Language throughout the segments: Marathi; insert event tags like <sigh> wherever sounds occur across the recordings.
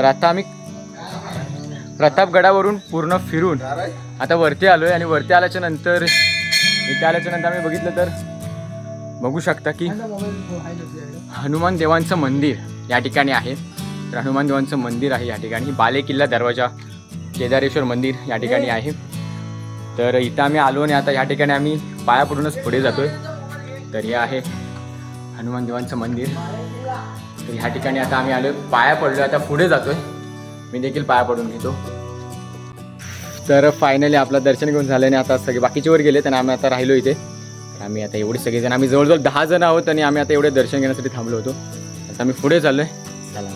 तर आता आम्ही प्रतापगडावरून पूर्ण फिरून आता वरती आलो आहे आणि वरती आल्याच्यानंतर इथे आल्याच्यानंतर आम्ही बघितलं तर बघू शकता की हनुमान देवांचं मंदिर या ठिकाणी आहे. तर हनुमान देवांचं मंदिर आहे या ठिकाणी. बाले किल्ला दरवाजा केदारेश्वर मंदिर या ठिकाणी आहे. तर इथं आम्ही आलो आणि आता या ठिकाणी आम्ही पाया पडूनच पुढे जातोय. तर हे आहे हनुमान देवांचं मंदिर. तर ह्या ठिकाणी आता आम्ही आलो पाया पडलो आता पुढे जातोय. मी देखील पाया पडून घेतो. तर फायनली आपलं दर्शन घेऊन झालं आणि आता सगळे बाकीचे वर गेले आणि आम्ही आता राहिलो इथे. तर आम्ही आता एवढे सगळेजण आम्ही जवळजवळ दहा जण आहोत आणि आम्ही आता एवढे दर्शन घेण्यासाठी थांबलो होतो. आता आम्ही पुढे चाललोय. चला.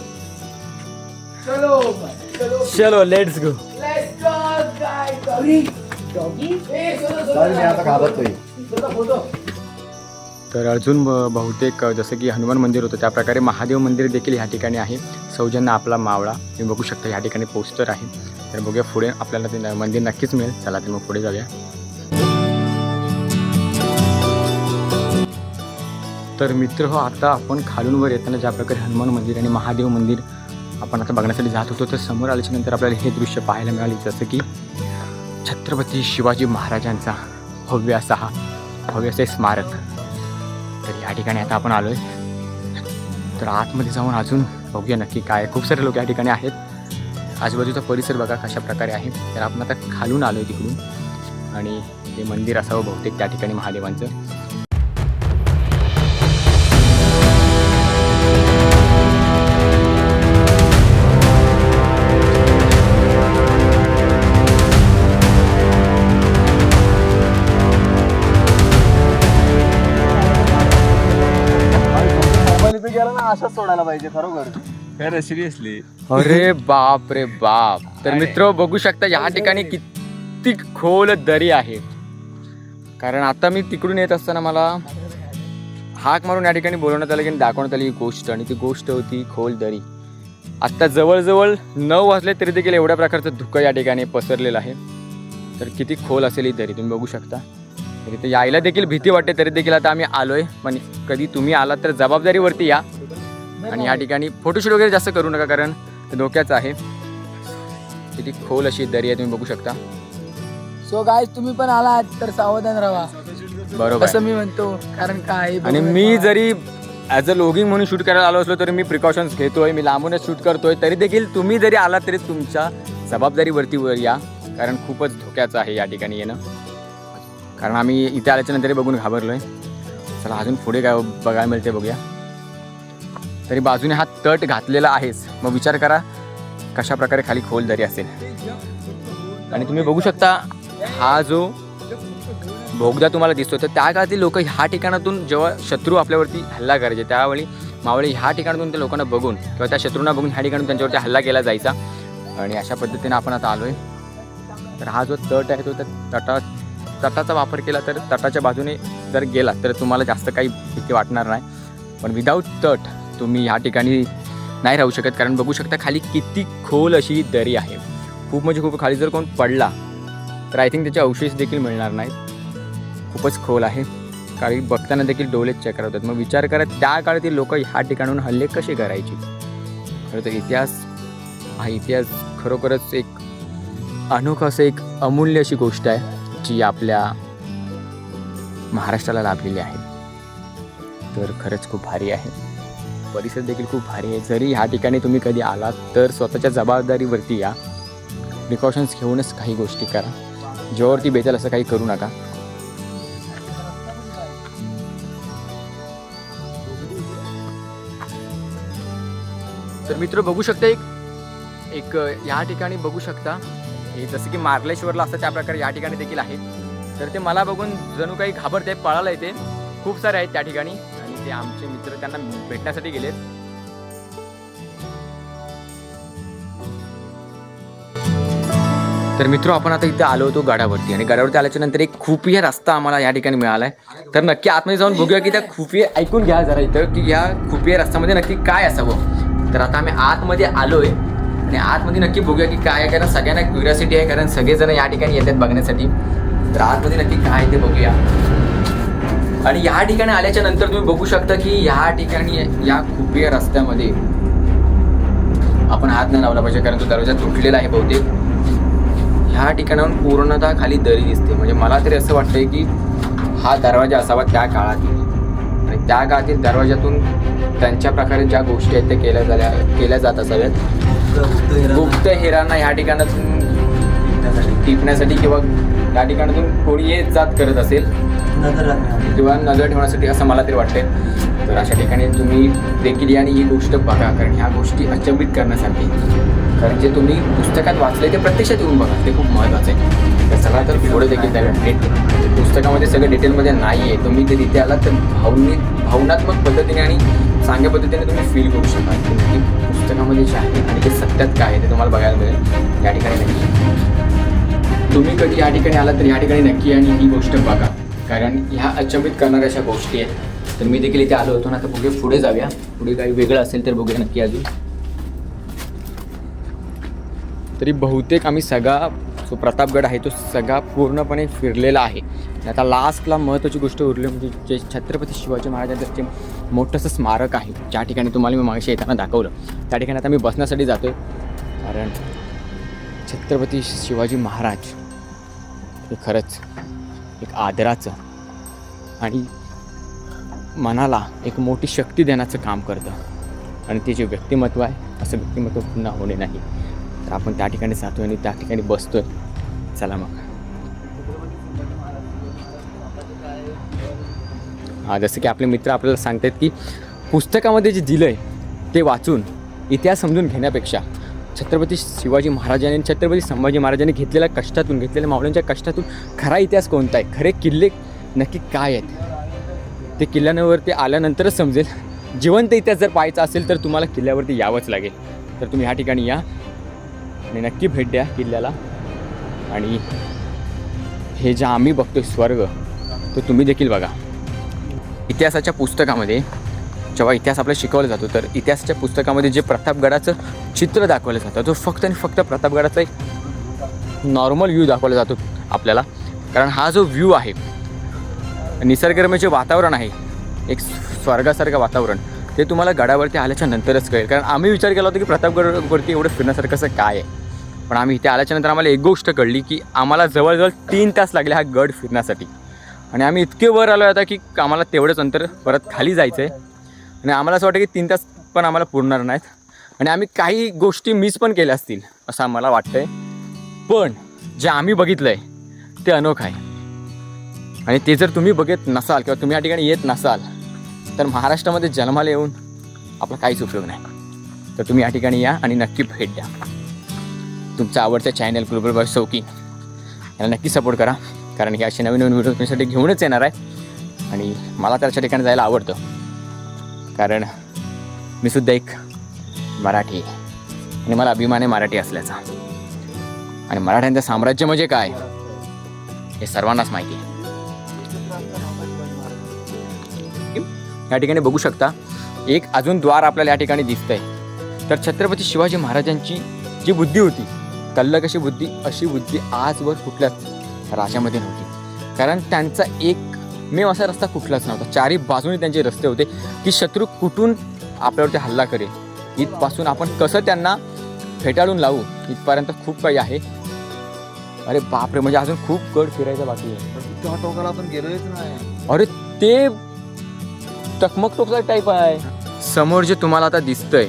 चलो चलो. लेट्स गो मी आता घाबरतोय. तर अजून ब- बहुतेक जसं की हनुमान मंदिर होतं त्या प्रकारे महादेव मंदिर देखील ह्या ठिकाणी आहे. सौजन्य आपला मावळा तुम्ही बघू शकता ह्या ठिकाणी पोस्टर आहे. तर बघूया पुढे आपल्याला ते न- मंदिर नक्कीच मिळेल. चला तर मग पुढे जाऊया. तर मित्र हो आता आपण खालून वर येताना ज्या प्रकारे हनुमान मंदिर आणि महादेव मंदिर आपण आता बघण्यासाठी जात होतो तर समोर आल्याच्यानंतर आपल्याला हे दृश्य पाहायला मिळाले जसं की छत्रपती शिवाजी महाराजांचा भव्य असा हा भव्य असे स्मारक. ठिकाणी आता आपण आलो आहे तर आतमध्ये जाऊन अजून बघूया नक्की काय खूप सारे लोक या ठिकाणी आहेत. आजूबाजूचा परिसर बघा कशा प्रकारे आहे. तर आपण आता खालून आलो आहे तिकडून. आणि ते मंदिर असावं बहुतेक त्या ठिकाणी महादेवांचं. अशाच सोडायला पाहिजे खरोखर. खरं सिरियसली अरे बाप रे बाप. तर मित्र बघू शकता या ठिकाणी किती खोल दरी आहे. कारण आता मी तिकडून येत असताना मला हाक मारून या ठिकाणी बोलवण्यात आलं की दाखवण्यात आली ही गोष्ट. आणि ती गोष्ट होती खोल दरी. आत्ता जवळजवळ नऊ वाजले तरी देखील एवढ्या प्रकारचं धुकं या ठिकाणी पसरलेलं आहे. तर किती खोल असेल ही दरी तुम्ही बघू शकता. तर इथे यायला देखील भीती वाटते तरी देखील आता आम्ही आलोय. पण कधी तुम्ही आलात तर जबाबदारीवरती या. आणि या ठिकाणी फोटोशूट वगैरे जास्त करू नका कारण ते धोक्याचं आहे. किती खोल अशी दरी आहे तुम्ही बघू शकता. सो गाइस तुम्ही पण आलात तर सावधान राहा. बरोबर. असं मी म्हणतो कारण काय आणि मी जरी ॲज अ लॉगिंग म्हणून शूट करायला आलो असलो तरी मी प्रिकॉशन्स घेतोय मी लांबूनच शूट करतोय तरी देखील तुम्ही जरी आलात तरी तुमच्या जबाबदारीवरती वर या कारण खूपच धोक्याचं आहे या ठिकाणी येणं. कारण आम्ही इथे आल्याच्यानंतर बघून घाबरलोय. चला अजून पुढे काय बघायला मिळते बघूया. तरी बाजूने हा तट घातलेला आहेच मग विचार करा कशा प्रकारे खाली खोल दरी असेल. आणि तुम्ही बघू शकता हा जो बोगदा तुम्हाला दिसतो तर त्या काळातील लोक ह्या ठिकाणातून जेव्हा शत्रू आपल्यावरती हल्ला करायचे त्यावेळी मावळे ह्या ठिकाणातून त्या लोकांना बघून किंवा त्या शत्रूंना बघून ह्या ठिकाणी त्यांच्यावरती हल्ला केला जायचा. आणि अशा पद्धतीने आपण आता आलोय. तर हा जो तट आहे तो त्या तटा तटाचा वापर केला तर तटाच्या बाजूने जर गेला तर तुम्हाला जास्त काही भीती वाटणार नाही. पण विदाऊट तट तुम्ही ह्या ठिकाणी नाही राहू शकत. कारण बघू शकता खाली किती खोल अशी दरी आहे. खूप म्हणजे खूप खाली जर कोण पडला तर आय थिंक त्याचे अवशेष देखील मिळणार नाहीत. खूपच खोल आहे. काही बघताना देखील डोलेच चेक होतात मग विचार करा त्या काळातील लोक ह्या ठिकाणून हल्ले कसे करायचे? खरं तर इतिहास हा इतिहास खरोखरच एक अनोखं असं एक अमूल्य अशी गोष्ट आहे जी आपल्या महाराष्ट्राला लाभलेली आहे. तर खरंच खूप भारी आहे. परिसर देखील खूप भारी आहे. जरी ह्या ठिकाणी तुम्ही कधी आलात तर स्वतःच्या जबाबदारीवरती या. प्रिकॉशन्स घेऊनच काही गोष्टी करा. जेव्हावरती बेचाल असं काही करू नका. तर मित्र बघू शकता एक एक या ठिकाणी बघू शकता. हे जसं की मार्लेश्वरला असतं त्या प्रकारे या ठिकाणी देखील आहे. तर ते मला बघून जणू काही घाबरते पळायला येते खूप सारे आहेत त्या ठिकाणी. ते आमचे मित्र त्यांना भेटण्यासाठी गेलेत. तर मित्र आपण आता इथे आलो होतो गडावरती आणि गडावरती आल्याच्यानंतर एक खुफिया रस्ता आम्हाला या ठिकाणी मिळाला आहे तर नक्की आतमध्ये जाऊन बघूया की त्या खुफिया ऐकून घ्या जरा इथं की या खुफिया रस्त्यामध्ये नक्की काय असावं. तर आता आम्ही आतमध्ये आलोय आणि आतमध्ये नक्की बघूया की काय आहे कारण सगळ्यांना क्युरियासिटी आहे कारण सगळेजण या ठिकाणी येतात बघण्यासाठी. तर आतमध्ये नक्की काय ते बघूया. आणि या ठिकाणी आल्याच्यानंतर तुम्ही बघू शकता की या ठिकाणी या खुपिया रस्त्यामध्ये आपण हात नाही लावला पाहिजे कारण तो दरवाजा तुटलेला आहे बहुतेक. ह्या ठिकाणाहून पूर्णतः खाली दरी दिसते. म्हणजे मला तरी असं वाटतंय की हा दरवाजा असावा त्या काळातील. आणि त्या काळातील दरवाजातून त्यांच्या प्रकारे ज्या गोष्टी आहेत त्या केल्या झाल्या केल्या जात असाव्यात. गुप्त हेरांना ह्या ठिकाणातून टिपण्यासाठी किंवा या ठिकाणातून कोणी येत जात करत असेल किंवा नजर ठेवण्यासाठी असं मला तरी वाटतंय. तर अशा ठिकाणी तुम्ही देखील या आणि ही गोष्ट बघा कारण ह्या गोष्टी अचंबित करण्यासाठी. कारण जे तुम्ही पुस्तकात वाचले ते प्रत्यक्षात येऊन बघा ते खूप महत्त्वाचं आहे. तर चला तर पुढे देखील त्या म्हणजे पुस्तकामध्ये सगळं डिटेलमध्ये नाही आहे तुम्ही ते तिथे आलात तर भावनिक भावनात्मक पद्धतीने आणि चांगल्या पद्धतीने तुम्ही फील करू शकाल. की पुस्तकामध्ये जे आहे आणि ते सत्यात काय आहे ते तुम्हाला बघायला मिळेल. या ठिकाणी नक्की. तुम्ही कधी या ठिकाणी आलात तर या ठिकाणी नक्की आणि ही गोष्ट बघा. कारण ह्या अचंबित करणाऱ्या अशा गोष्टी आहेत. तर मी देखील इथे आलो होतो ना तर बघूया पुढे जाऊया. पुढे काही वेगळं असेल तर बघूया नक्की अजून. तरी बहुतेक आम्ही सगळा जो प्रतापगड आहे तो सगळा पूर्णपणे फिरलेला आहे. आता लास्टला महत्त्वाची गोष्ट उरली म्हणजे जे छत्रपती शिवाजी महाराजांचं जे मोठंसं स्मारक आहे. ज्या ठिकाणी तुम्हाला मी मागाशी येताना दाखवलं. त्या ठिकाणी आता मी बसण्यासाठी जातो आहे कारण छत्रपती शिवाजी महाराज हे खरंच एक आदराचं आणि मनाला एक मोठी शक्ती देण्याचं काम करतं. आणि ते जे व्यक्तिमत्व आहे असं व्यक्तिमत्व पुन्हा होणे नाही. तर आपण त्या ठिकाणी जातो आणि त्या ठिकाणी बसतो आहे चला मग. जसं की आपले मित्र आपल्याला सांगतात की पुस्तकामध्ये जे दिलं आहे ते वाचून इतिहास समजून घेण्यापेक्षा छत्रपती शिवाजी महाराजांनी छत्रपती संभाजी महाराजांनी घेतलेल्या कष्टातून घेतलेल्या मावळ्यांच्या कष्टातून खरा इतिहास कोणता आहे? खरे किल्ले नक्की काय आहेत? ते किल्ल्यावरती आल्यानंतरच समजेल. जिवंत इतिहास जर पाहायचा असेल तर तुम्हाला किल्ल्यावरती यावंच लागेल. तर तुम्ही ह्या ठिकाणी या आणि नक्की भेट द्या किल्ल्याला. आणि हे जे आम्ही बघतो स्वर्ग तो तुम्ही देखील बघा. इतिहासाच्या पुस्तकामध्ये जेव्हा इतिहास आपल्याला शिकवला जातो तर इतिहासाच्या पुस्तकामध्ये जे प्रतापगडाचं चित्र दाखवलं जातं तो फक्त आणि फक्त प्रतापगडाचा एक नॉर्मल व्ह्यू दाखवला जातो आपल्याला. कारण हा जो व्ह्यू आहे निसर्गरम्य जे वातावरण आहे एक स्वर्गासारखं वातावरण ते तुम्हाला गडावरती आल्याच्या नंतरच कळेल. कारण आम्ही विचार केला होता की प्रतापगडवरती एवढं फिरण्यासारखं असं काय आहे. पण आम्ही इथे आल्याच्यानंतर आम्हाला एक गोष्ट कळली की आम्हाला जवळजवळ तीन तास लागले हा गड फिरण्यासाठी. आणि आम्ही इतके वर आलो आता की आम्हाला तेवढंच अंतर परत खाली जायचं आहे आणि आम्हाला असं वाटतं की तीन तास पण आम्हाला पुरणार नाहीत. आणि आम्ही काही गोष्टी मिस पण केल्या असतील असं आम्हाला वाटतं आहे पण जे आम्ही बघितलं आहे ते अनोखं आहे. आणि ते जर तुम्ही बघत नसाल किंवा तुम्ही या ठिकाणी येत नसाल तर महाराष्ट्रामध्ये जन्माला येऊन आपला काहीच उपयोग नाही. तर तुम्ही या ठिकाणी या आणि नक्की भेट द्या. तुमचा आवडत्या चॅनल ग्लोबल बॉय सौकी याला नक्की सपोर्ट करा. कारण की असे नवीन नवीन व्हिडिओ तुमच्यासाठी घेऊनच येणार आहे. आणि मला तर अशा ठिकाणी जायला आवडतं. कारण मी सुद्धा एक मराठी आणि मला अभिमान आहे मराठी असल्याचा. आणि मराठ्यांचं साम्राज्य म्हणजे काय हे सर्वांनाच माहिती आहे. या ठिकाणी बघू शकता एक अजून द्वार आपल्याला या ठिकाणी दिसतंय. तर छत्रपती शिवाजी महाराजांची जी बुद्धी होती तल्लक अशी बुद्धी अशी बुद्धी आजवर कुठल्याच राजामध्ये नव्हती. कारण त्यांचा एक मेव असा रस्ता कुठलाच नव्हता. चारी बाजूने त्यांचे रस्ते होते की शत्रू कुठून आपल्यावरती हल्ला करेल. इथपासून आपण कसं त्यांना फेटाळून लावू? इथपर्यंत खूप काही आहे. अरे बापरे म्हणजे अजून खूप गड फिरायचं बाकी आहे. त्या टोकाला आपण गेलोच नाही. अरे ते टकमक टोकचा टाईप आहे. समोर जे तुम्हाला आता दिसतंय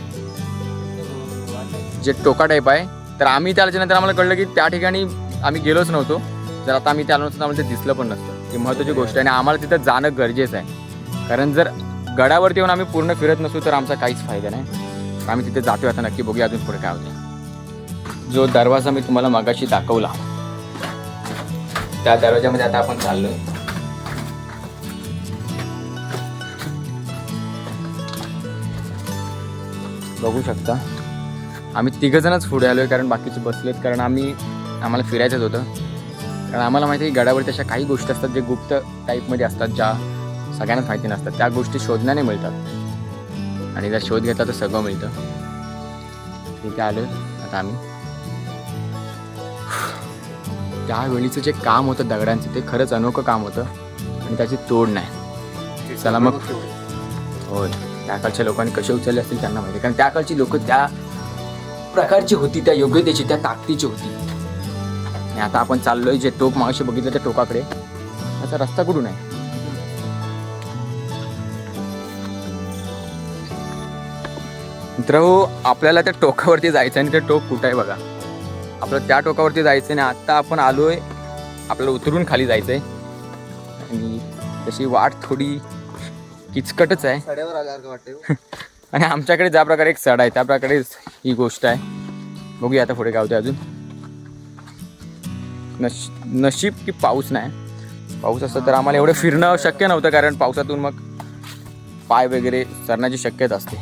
जे टोका टाईप आहे तर आम्ही त्याच्या नंतर आम्हाला कळलं की त्या ठिकाणी आम्ही गेलोच नव्हतो. जर आता आम्ही त्या नसतो आम्हाला ते दिसलं पण नसतं. ही महत्त्वाची गोष्ट आहे आणि आम्हाला तिथं जाणं गरजेचं आहे. कारण जर गडावरती येऊन आम्ही पूर्ण फिरत नसू तर आमचा काहीच फायदा नाही. आम्ही तिथे जातोय आता नक्की बघूया अजून पुढे काय होतं. जो दरवाजा मी तुम्हाला मगाशी दाखवला त्या दरवाजामध्ये आता आपण चाललो बघू शकता. आम्ही तिघंजणच पुढे आलो आहे कारण बाकीचे बसलेत कारण आम्ही आम्हाला फिरायचंच होतं. कारण आम्हाला माहिती आहे की गडावर तशा काही गोष्टी असतात जे गुप्त टाईपमध्ये असतात ज्या सगळ्यांनाच माहिती नसतात. त्या गोष्टी शोधण्याने मिळतात. आणि जर शोध घेतला तर सगळं मिळतं. ठीक आहे आलो आता आम्ही. त्यावेळीचं जे काम होतं दगडांचं ते खरंच अनोखं काम होतं. आणि त्याची तोड नाही. चला मग. होय. त्या काळच्या लोकांनी कसे उचलले असतील त्यांना माहिती कारण त्या काळची लोक त्या प्रकारची होती त्या योग्यतेची त्या ताकदीची होती. आणि आता आपण चाललोय जे टोक मागाशी बघितलं त्या टोकाकडे. त्याचा रस्ता कुठून आहे? मित्र आपल्याला त्या टोकावरती जायचं आणि ते टोक कुठं आहे बघा. आपलं त्या टोकावरती जायचं आणि आता आपण आलोय आपल्याला उतरून खाली जायचंय. आणि तशी वाट थोडी किचकटच आहे. हो? <laughs> आणि आमच्याकडे ज्या प्रकारे एक सड आहे त्या प्रकारेच ही गोष्ट आहे. बघूया आता पुढे काय होते अजून. नश नशीब की पाऊस नाही. पाऊस असतं तर आम्हाला एवढं फिरणं शक्य नव्हतं कारण पावसातून मग पाय वगैरे सरण्याची शक्यता असते.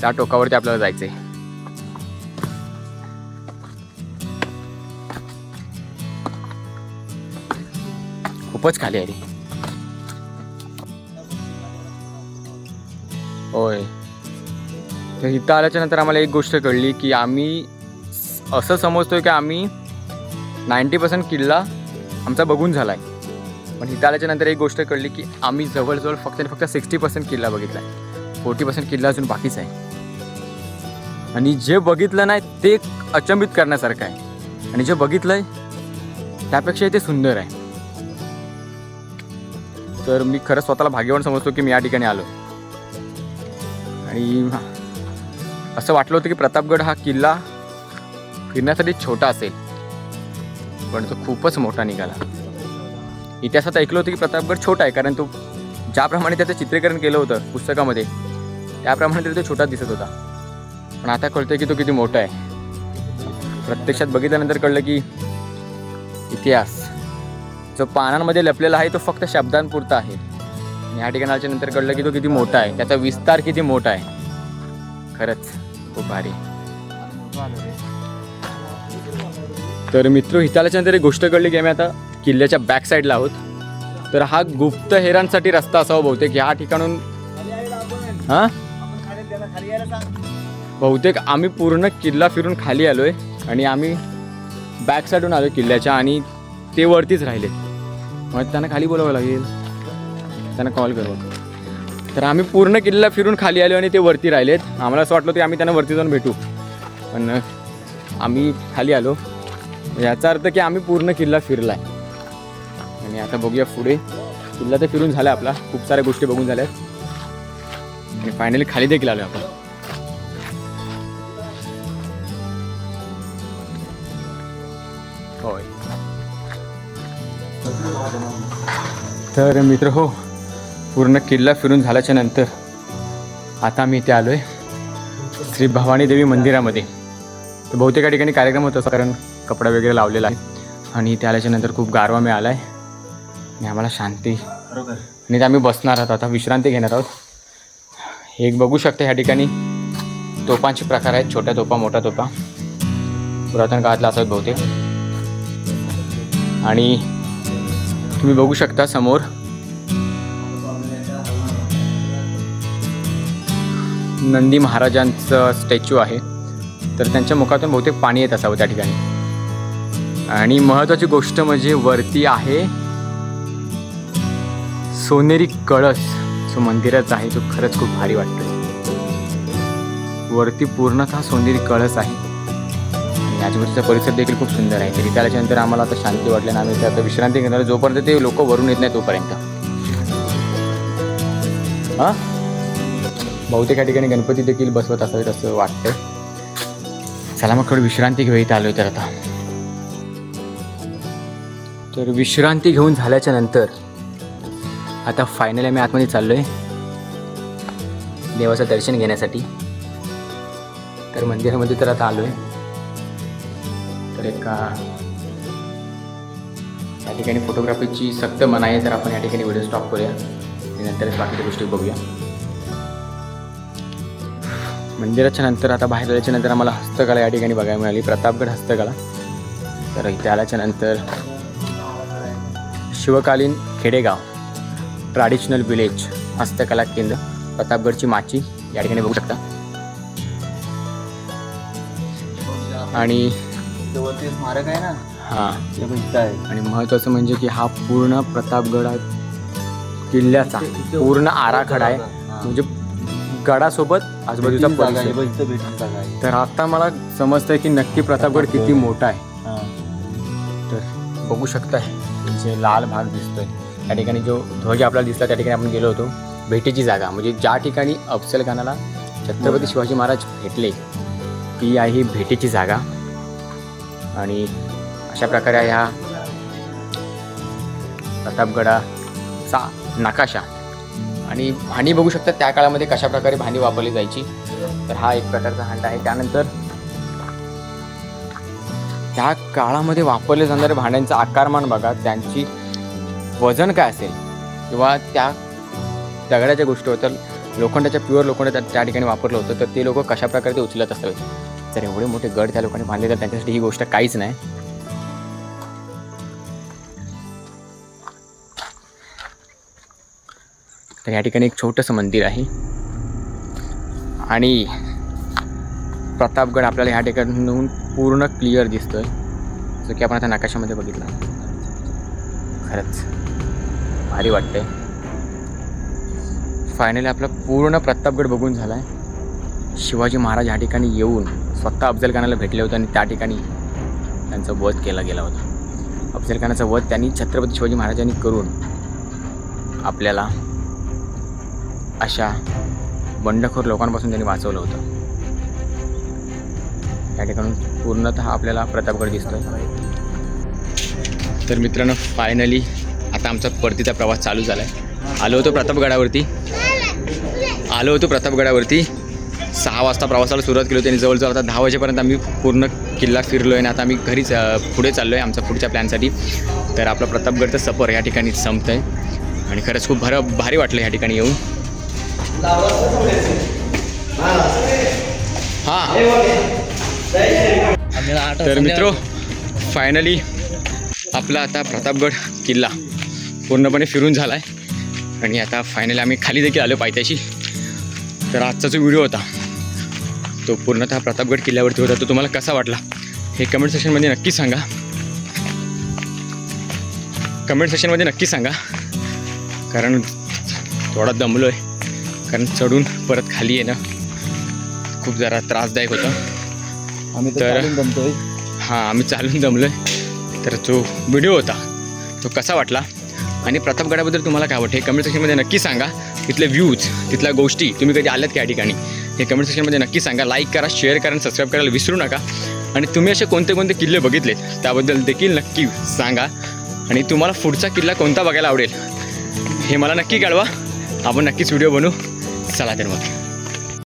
त्या टोकावरती आपल्याला जायचंय. खूपच खाली आहे होय. तर इथं आल्याच्यानंतर आम्हाला एक गोष्ट कळली की आम्ही असं समजतोय की आम्ही नाईंटी पर्सेंट किल्ला आमचा बघून झाला आहे पण इथं आल्याच्यानंतर एक गोष्ट कळली की आम्ही जवळजवळ फक्त आणि फक्त सिक्स्टी पर्सेंट किल्ला बघितला आहे फोर्टी पर्सेंट किल्ला अजून बाकीच आहे. आणि जे बघितलं नाही ते अचंबित करण्यासारखं आहे. आणि जे बघितलं आहे त्यापेक्षा ते सुंदर आहे. तर मी खरंच स्वतःला भाग्यवान समजतो की मी या ठिकाणी आलो. आणि असं वाटलं होतं की प्रतापगड हा किल्ला फिरण्यासाठी छोटा असेल. पण तो खूपच मोठा निघाला. इतिहासात ऐकलं होतं की प्रतापगड छोटा आहे कारण तो ज्याप्रमाणे त्याचं चित्रीकरण केलं होतं पुस्तकामध्ये त्याप्रमाणे तरी तो छोटा दिसत होता. पण आता कळतं की तो किती मोठा आहे. प्रत्यक्षात बघितल्यानंतर कळलं की इतिहास जो पानांमध्ये लपलेला आहे तो फक्त शब्दांपुरता आहे. आणि या ठिकाणाच्या नंतर कळलं की तो किती मोठा आहे. त्याचा विस्तार किती मोठा आहे. खरंच खूप भारी. तर मित्र इथं एक गोष्ट कळली की आम्ही आता किल्ल्याच्या बॅक साईडला आहोत. तर हा गुप्त हेरांसाठी रस्ता असावा बहुतेक. ह्या ठिकाणून हां? बहुतेक आम्ही पूर्ण किल्ला फिरून खाली आलोय आणि आम्ही बॅक साईडून आलो किल्ल्याच्या आणि ते वरतीच राहिले. मग त्यांना खाली बोलावं लागेल. त्यांना कॉल करू. तर आम्ही पूर्ण किल्ला फिरून खाली आलो आणि ते वरती राहिलेत. आम्हाला असं वाटलं की आम्ही त्यांना वरती जाऊन भेटू. पण आम्ही खाली आलो. याचा अर्थ की आम्ही पूर्ण किल्ला फिरला आहे आणि आता बघूया पुढे. किल्ला तर फिरून झाला आपला. खूप साऱ्या गोष्टी बघून झाल्यात. आणि फायनली खाली देखील आलो आपण. होय. तर मित्र हो. पूर्ण किल्ला फिरून झाल्याच्यानंतर आता मी इथे आलो आहे श्री भवानी देवी मंदिरामध्ये. तर बहुतेक ठिकाणी कार्यक्रम होत असा कारण कपडा वगैरे लावलेला आहे. आणि इथे आल्याच्यानंतर खूप गारवा मिळाला आहे आणि आम्हाला शांती. बरोबर. आणि आम्ही बसणार आहोत आता विश्रांती घेणार आहोत. एक बघू शकता ह्या ठिकाणी तोपांचे प्रकार आहेत छोट्या तोपा मोठ्या तोपा पुरातन काळातला असावेत बहुतेक. आणि तुम्ही बघू शकता समोर. नंदी महाराजांचं स्टॅच्यू आहे. तर त्यांच्या मुखातून बहुतेक पाणी येत असावं त्या ठिकाणी. आणि महत्त्वाची गोष्ट म्हणजे वरती आहे सोनेरी कळस. जो मंदिराचा आहे तो खरंच खूप भारी वाटतो वरती पूर्णतः सोनेरी कळस आहे. आणि आजूबाजूचा परिसर देखील खूप सुंदर आहे. तरी त्याच्यानंतर आम्हाला आता शांती वाटली आणि आम्ही इथे आता विश्रांती घेणार जोपर्यंत ते लोक वरून येत नाही तोपर्यंत. हां? बहुतेक या ठिकाणी गणपती देखील बसवत असावेत असं वाटतं चला मग थोडी विश्रांती घेऊ. इथे आलो तर आता. तर विश्रांती घेऊन झाल्याच्यानंतर आता फायनली आम्ही आतमध्ये चाललो आहे देवाचं दर्शन घेण्यासाठी. तर मंदिरामध्ये तर आता आलो आहे तर एका या ठिकाणी फोटोग्राफीची सक्त मनाई आहे तर आपण या ठिकाणी व्हिडिओ स्टॉप करूया. आणि नंतरच बाकीच्या गोष्टी बघूया. मंदिराच्या नंतर आता बाहेर आल्याच्यानंतर आम्हाला हस्तकला या ठिकाणी बघायला मिळाली. प्रतापगड हस्तकला. तर इथे आल्याच्यानंतर शिवकालीन खेडेगाव ट्रॅडिशनल विलेज हस्तकला केंद्र प्रतापगडची माची या ठिकाणी बघू शकता. आणि स्मारक आहे ना? हां. आणि महत्त्वाचं म्हणजे की हा पूर्ण प्रतापगड किल्ल्याचा पूर्ण आराखडा आहे. म्हणजे गडासोबत आजूबाजूचा परिसर. तर आता मला समजतंय की नक्की प्रतापगड किती मोठा आहे. तर बघू शकताय. जे लाल भाग दिसतोय त्या ठिकाणी जो ध्वज आपल्याला दिसला त्या ठिकाणी आपण गेलो होतो. भेटीची जागा म्हणजे ज्या ठिकाणी अफजल खानाला छत्रपती शिवाजी महाराज भेटले ती आहे ही भेटीची जागा. आणि अशा प्रकारे ह्या प्रतापगडाचा नकाशा. आणि भांडी बघू शकता त्या काळामध्ये कशा प्रकारे भांडी वापरली जायची. तर हा एक प्रकारचा हंडा आहे. त्यानंतर त्या काळामध्ये वापरले जाणारे भांड्यांचं आकारमान बघा त्यांची वजन काय असेल? किंवा त्या दगडाच्या गोष्टी होत्या लोखंडाच्या प्युअर लोखंड त्या ठिकाणी वापरलं होतं तर ते लोक कशा प्रकारे ते उचलत असावेत? तर एवढे मोठे गड त्या लोकांनी बांधले तर त्यांच्यासाठी ही गोष्ट काहीच नाही. तर या ठिकाणी एक छोटंसं मंदिर आहे. आणि प्रतापगड आपल्याला ह्या ठिकाणून पूर्ण क्लिअर दिसतोय. जो की आपण आता नकाशामध्ये बघितला. खरंच. भारी वाटतंय. फायनली आपला पूर्ण प्रतापगड बघून झाला आहे शिवाजी महाराज ह्या ठिकाणी येऊन स्वतः अफजलखानाला भेटले होते आणि त्या ठिकाणी त्यांचा वध केला गेला होता. अफजलखानाचा वध त्यांनी छत्रपती शिवाजी महाराजांनी करून आपल्याला अशा बंडखोर लोकांपासून त्यांनी वाचवलं होतं. या ठिकाणून पूर्णतः आपल्याला प्रतापगड दिसतोय. तर मित्रांनो फायनली आता आमचा परतीचा प्रवास चालू झाला आहे आलो होतो प्रतापगडावरती. आलो होतो प्रतापगडावरती. सहा वाजता प्रवासाला सुरुवात केली होती आणि जवळजवळ आता दहा वाजेपर्यंत आम्ही पूर्ण किल्ला फिरलो आहे आणि आता आम्ही घरीच पुढे चाललो आहे आमच्या पुढच्या प्लॅनसाठी. तर आपला प्रतापगडचं सफर या ठिकाणी संपतं आहे आणि खरंच खूप भर भारी वाटलं या ठिकाणी येऊन. हां. तर मित्रो फायनली आपला आता प्रतापगड किल्ला पूर्णपणे फिरून झाला आहे आणि आता फायनली आम्ही खाली देखील आलो पायथ्याशी. तर आजचा जो व्हिडिओ होता तो पूर्णतः प्रतापगड किल्ल्यावरती होता. तो तुम्हाला कसा वाटला? हे कमेंट सेशनमध्ये नक्की सांगा. कमेंट सेशनमध्ये नक्की सांगा. कारण थोडा दमलो आहे कारण चढून परत खाली येणं खूप जरा त्रासदायक होतं. आम्ही तर जमतोय हां आम्ही चालून जमलो आहे तर जो व्हिडिओ होता तो कसा वाटला? आणि प्रतापगडाबद्दल तुम्हाला काय वाटतं? हे कमेंट सेक्शनमध्ये नक्की सांगा. तिथले व्ह्यूज तिथल्या गोष्टी तुम्ही कधी आल्यात का या ठिकाणी? हे कमेंट सेक्शनमध्ये नक्की सांगा. लाईक करा शेअर करा आणि सबस्क्राईब करायला विसरू नका. आणि तुम्ही असे कोणते कोणते किल्ले बघितलेत त्याबद्दल देखील नक्की सांगा. आणि तुम्हाला पुढचा किल्ला कोणता बघायला आवडेल हे मला नक्की कळवा. आपण नक्कीच व्हिडिओ बनवू चला तर मग.